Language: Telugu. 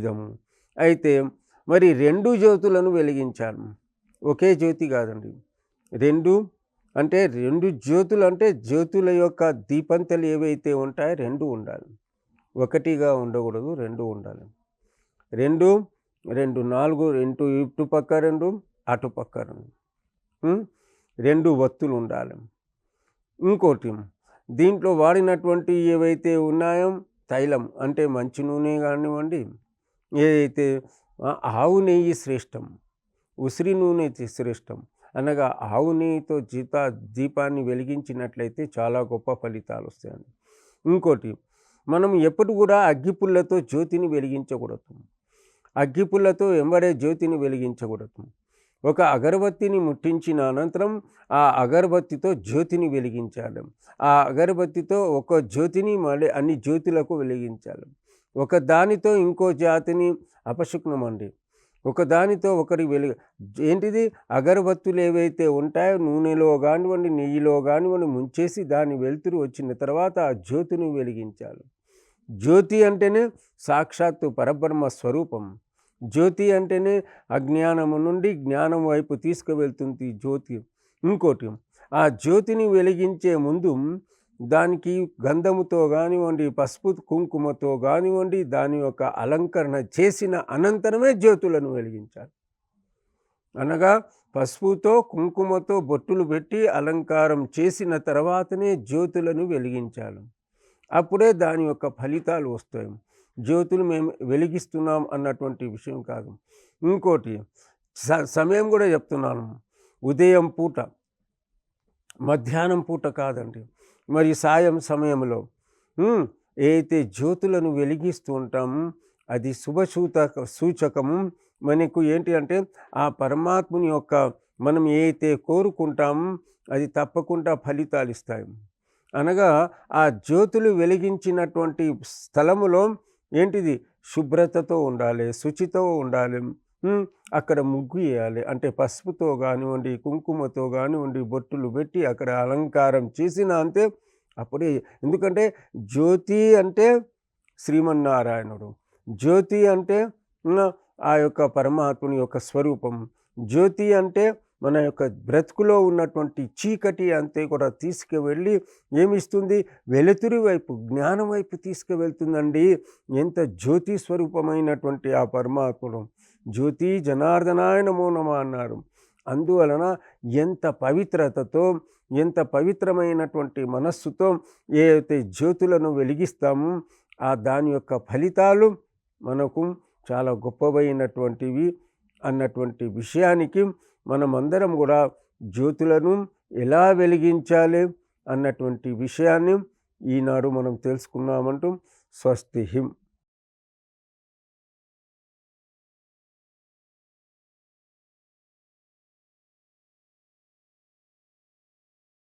విధము అయితే మరి రెండు జ్యోతులను వెలిగించాలి ఒకే జ్యోతి కాదండి. రెండు అంటే రెండు జ్యోతులు అంటే జ్యోతుల యొక్క దీపంతలు ఏవైతే ఉంటాయో రెండు ఉండాలి. ఒకటిగా ఉండకూడదు రెండు ఉండాలి. రెండు రెండు నాలుగు రెండు ఇటు పక్క రెండు అటు పక్క రెండు. రెండు వత్తులు ఉండాలి. ఇంకోటి దీంట్లో వాడినటువంటి ఏవైతే ఉన్నాయో తైలం అంటే మంచి నూనె కానివ్వండి ఏదైతే ఆవు నెయ్యి శ్రేష్టం ఉసిరి నూనె శ్రేష్టం అనగా ఆవు నెయ్యితో జీత దీపాన్ని వెలిగించినట్లయితే చాలా గొప్ప ఫలితాలు వస్తాయండి. ఇంకోటి మనం ఎప్పుడు కూడా అగ్గిపుల్లతో జ్యోతిని వెలిగించకూడదు. అగ్గిపుల్లతో ఎంబడే జ్యోతిని వెలిగించకూడదు. ఒక అగరబత్తిని ముట్టించిన అనంతరం ఆ అగరబత్తితో జ్యోతిని వెలిగించాలి. ఆ అగరబత్తితో ఒక జ్యోతిని మళ్ళీ అన్ని జ్యోతులకు వెలిగించాలి. ఒక దానితో ఇంకో జాతిని అపశుక్నమండి. ఒకదానితో ఒకరి వెలుగు ఏంటిది? అగరబత్తులు ఏవైతే ఉంటాయో నూనెలో కానివ్వండి నెయ్యిలో కానివ్వండి ముంచేసి దాని వెలుతురు వచ్చిన తర్వాత ఆ జ్యోతిని వెలిగించాలి. జ్యోతి అంటేనే సాక్షాత్తు పరబ్రహ్మ స్వరూపం. జ్యోతి అంటేనే అజ్ఞానము నుండి జ్ఞానం వైపు తీసుకువెళ్తుంది జ్యోతి. ఇంకోటి ఆ జ్యోతిని వెలిగించే ముందు దానికి గంధముతో కానివ్వండి పసుపు కుంకుమతో కానివ్వండి దాని యొక్క అలంకరణ చేసిన అనంతరమే జ్యోతులను వెలిగించాలి. అనగా పసుపుతో కుంకుమతో బొట్టులు పెట్టి అలంకారం చేసిన తర్వాతనే జ్యోతులను వెలిగించాలి. అప్పుడే దాని యొక్క ఫలితాలు వస్తాయి. జ్యోతులు మేము వెలిగిస్తున్నాం అన్నటువంటి విషయం కాదు. ఇంకోటి స- సమయం కూడా చెప్తున్నాను. ఉదయం పూట మధ్యాహ్నం పూట కాదండి. మరి సాయం సమయంలో ఏదైతే జ్యోతులను వెలిగిస్తూ ఉంటామో అది శుభసూత సూచకము మనకు ఏంటి అంటే ఆ పరమాత్ముని యొక్క మనం ఏదైతే కోరుకుంటామో అది తప్పకుండా ఫలితాలు ఇస్తాయి. అనగా ఆ జ్యోతులు వెలిగించినటువంటి స్థలములో ఏంటిది? శుభ్రతతో ఉండాలి శుచితో ఉండాలి. అక్కడ ముగ్గు వేయాలి అంటే పసుపుతో కానివ్వండి కుంకుమతో కానివ్వండి బొట్టులు పెట్టి అక్కడ అలంకారం చేసిన అంతే. అప్పుడే ఎందుకంటే జ్యోతి అంటే శ్రీమన్నారాయణుడు. జ్యోతి అంటే ఆ యొక్క పరమాత్ముని యొక్క స్వరూపం. జ్యోతి అంటే మన యొక్క బ్రతుకులో ఉన్నటువంటి చీకటి అంతే కూడా తీసుకువెళ్ళి ఏమిస్తుంది? వెలుతురి వైపు జ్ఞానం వైపు తీసుకువెళ్తుందండి. ఎంత జ్యోతి స్వరూపమైనటువంటి ఆ పరమాత్ముడు. జ్యోతి జనార్దనాయ నమో నమ అన్నారు. అందువలన ఎంత పవిత్రతతో ఎంత పవిత్రమైనటువంటి మనస్సుతో ఏదైతే జ్యోతులను వెలిగిస్తామో ఆ దాని యొక్క ఫలితాలు మనకు చాలా గొప్పవైనటువంటివి అన్నటువంటి విషయానికి మనమందరం కూడా జ్యోతులను ఎలా వెలిగించాలి అన్నటువంటి విషయాన్ని ఈనాడు మనం తెలుసుకున్నామంటూ స్వస్తి హిం